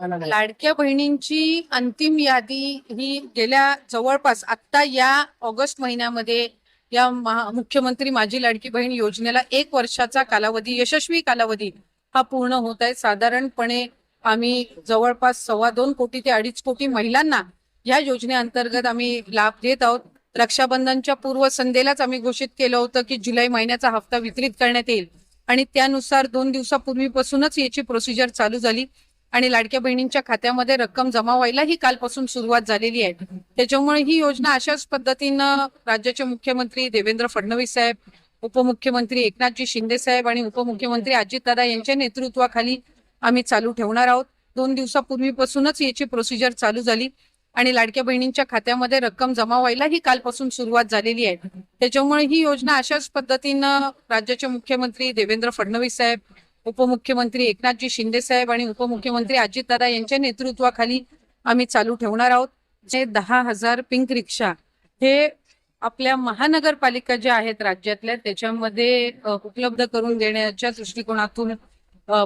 लाडक्या बहिणींची अंतिम यादी ही गेल्या जवळपास आत्ता या ऑगस्ट महिन्यामध्ये या मुख्यमंत्री माझी लाडकी बहीण योजनेला एक वर्षाचा कालावधी यशस्वी कालावधी हा पूर्ण होत आहे. साधारणपणे आम्ही जवळपास सव्वा दोन कोटी ते अडीच कोटी महिलांना या योजनेअंतर्गत आम्ही लाभ देत आहोत. रक्षाबंधनच्या पूर्वसंध्येलाच आम्ही घोषित केलं होतं की जुलै महिन्याचा हप्ता वितरित करण्यात येईल. आणि त्यानुसार दोन दिवसापूर्वीपासूनच याची प्रोसिजर चालू झाली. आणि लाडक्या बहिणींच्या खात्यामध्ये रक्कम जमा व्हायला ही कालपासून सुरुवात झालेली आहे. त्याच्यामुळे ही योजना अशाच पद्धतीनं राज्याचे मुख्यमंत्री देवेंद्र फडणवीस साहेब उपमुख्यमंत्री एकनाथजी शिंदे साहेब आणि उपमुख्यमंत्री अजितदादा यांच्या नेतृत्वाखाली आम्ही चालू ठेवणार आहोत. दोन दिवसापूर्वीपासूनच याची प्रोसिजर चालू झाली आणि लाडक्या बहिणींच्या खात्यामध्ये रक्कम जमा व्हायला ही कालपासून सुरुवात झालेली आहे. त्याच्यामुळे ही योजना अशाच पद्धतीनं राज्याचे मुख्यमंत्री देवेंद्र फडणवीस साहेब उपमुख्यमंत्री एकनाथजी शिंदे साहेब आणि उपमुख्यमंत्री अजितदादा यांच्या नेतृत्वाखाली आम्ही चालू ठेवणार आहोत. जे दहा हजार पिंक रिक्षा हे आपल्या महानगरपालिका ज्या आहेत राज्यातल्या त्याच्यामध्ये उपलब्ध करून देण्याच्या दृष्टिकोनातून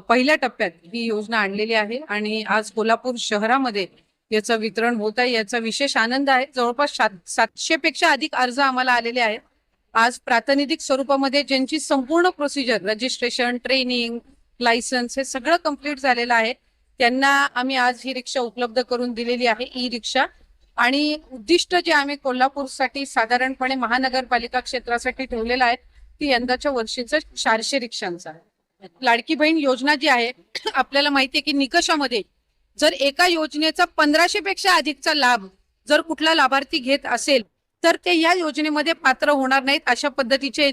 पहिल्या टप्प्यात ही योजना आणलेली आहे आणि आज कोल्हापूर शहरामध्ये याचं वितरण होत आहे. याचा विशेष आनंद आहे. जवळपास सातशे पेक्षा अधिक अर्ज आम्हाला आलेले आहेत. आज प्रातिनिधिक स्वरूपामध्ये ज्यांची संपूर्ण प्रोसिजर रजिस्ट्रेशन ट्रेनिंग लायसन्स हे सगळं कंप्लीट झालेलं आहे त्यांना आम्ही आज ही रिक्षा उपलब्ध करून दिलेली आहे ई रिक्षा आणि उद्दिष्ट जे आम्ही कोल्हापूरसाठी साधारणपणे महानगरपालिका क्षेत्रासाठी ठेवलेलं आहे ती यंदाच्या वर्षीचं चारशे रिक्षांचं आहे. लाडकी बहीण योजना जी आहे आपल्याला माहिती आहे की निकषामध्ये जर एका योजनेचा पंधराशे पेक्षा अधिकचा लाभ जर कुठला लाभार्थी घेत असेल तर ते या योजनेमध्ये पात्र होणार नाहीत अशा पद्धतीचे